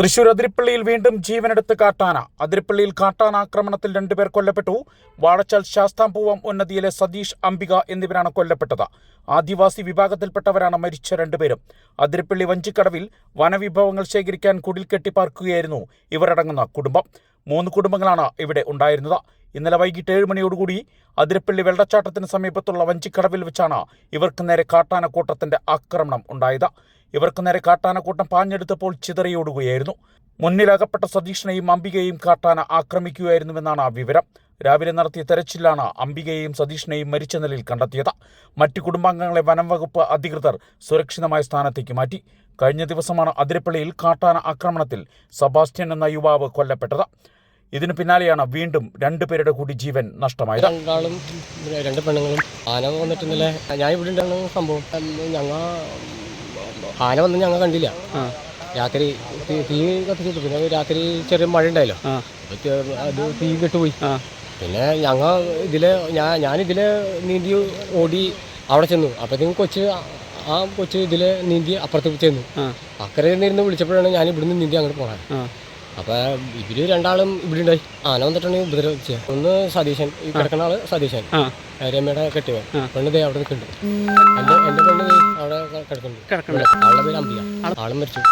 തൃശൂർ അതിരിപ്പള്ളിയിൽ വീണ്ടും ജീവനെടുത്ത് കാട്ടാന. അതിരിപ്പള്ളിയിൽ കാട്ടാന ആക്രമണത്തിൽ രണ്ടുപേർ കൊല്ലപ്പെട്ടു. വാഴച്ചാൽ ശാസ്താംപൂവം ഉന്നതിയിലെ സതീഷ് അംബിക എന്നിവരാണ് കൊല്ലപ്പെട്ടത്. ആദിവാസി വിഭാഗത്തിൽപ്പെട്ടവരാണ് മരിച്ച രണ്ടുപേരും. അതിരിപ്പള്ളി വഞ്ചിക്കടവിൽ വനവിഭവങ്ങൾ ശേഖരിക്കാൻ കുടിൽ കെട്ടിപ്പാർക്കുകയായിരുന്നു ഇവരടങ്ങുന്ന കുടുംബം. മൂന്ന് കുടുംബങ്ങളാണ് ഇവിടെ ഉണ്ടായിരുന്നത്. ഇന്നലെ വൈകിട്ട് ഏഴ് മണിയോടുകൂടി അതിരപ്പള്ളി വെള്ളച്ചാട്ടത്തിന് സമീപത്തുള്ള വഞ്ചിക്കടവിൽ വെച്ചാണ് ഇവർക്ക് നേരെ കാട്ടാനക്കൂട്ടത്തിന്റെ ആക്രമണം ഉണ്ടായത്. ഇവർക്ക് നേരെ കാട്ടാനക്കൂട്ടം പാഞ്ഞെടുത്തപ്പോൾ ചിതറിയോടുകയായിരുന്നു. മുന്നിലകപ്പെട്ട സതീഷിനെയും അംബികയെയും കാട്ടാന ആക്രമിക്കുകയായിരുന്നുവെന്നാണ് ആ വിവരം. രാവിലെ നടത്തിയ തെരച്ചിലാണ് അംബികയെയും സതീഷിനെയും മരിച്ച നിലയിൽ കണ്ടെത്തിയത്. മറ്റു കുടുംബാംഗങ്ങളെ വനം വകുപ്പ് അധികൃതർ സുരക്ഷിതമായ സ്ഥാനത്തേക്ക് മാറ്റി. കഴിഞ്ഞ ദിവസമാണ് അതിരപ്പള്ളിയിൽ കാട്ടാന ആക്രമണത്തിൽ സബാസ്റ്റ്യൻ എന്ന യുവാവ് കൊല്ലപ്പെട്ടത്. ഇതിനു പിന്നാലെയാണ് വീണ്ടും രണ്ടുപേരുടെ കൂടി ജീവൻ നഷ്ടമായത്. രണ്ടാളും രണ്ട് പെണ്ണുങ്ങളും ആന വന്നിട്ട് ഞാൻ ഇവിടെ ഉണ്ടാണ് സംഭവം. ഞങ്ങ ആന വന്ന് ഞങ്ങൾ കണ്ടില്ല. രാത്രി തീ- കത്തിച്ചിട്ടു. പിന്നെ രാത്രി ചെറിയ മഴ ഉണ്ടായല്ലോ അത് തീ കെട്ടുപോയി. പിന്നെ ഞങ്ങൾ ഇതിലെ ഞാൻ ഞാനിതിൽ നീന്തി ഓടി അവിടെ ചെന്നു. അപ്പോഴത്തേക്കും കൊച്ച് ആ കൊച്ച് ഇതിൽ നീന്തി അപ്പുറത്ത് ചെന്നു. അക്കരെ നിന്ന് വിളിച്ചപ്പോഴാണ് ഞാൻ ഇവിടുന്ന് നീന്തി അങ്ങോട്ട് പോണത്. അപ്പൊ ഇവർ രണ്ടാളും ഇവിടെ ഉണ്ടായി ആന വന്നിട്ടുണ്ടെങ്കിൽ ഉപദ്രവിച്ച ഒന്ന് സതീശൻ ഈ കിടക്കുന്ന ആൾ സതീശൻ. രമ്യയുടെ കെട്ടിയവൻ. പെണ്ണ് ദേ അവിടെ നിൽക്കുന്നുണ്ട്. എന്റെ എന്റെ പെണ്ണ് ദേ അവിടെ കിടക്കുന്നുണ്ട്. അവളുടെ പേര് അമ്പിക ആളും മരിച്ചു.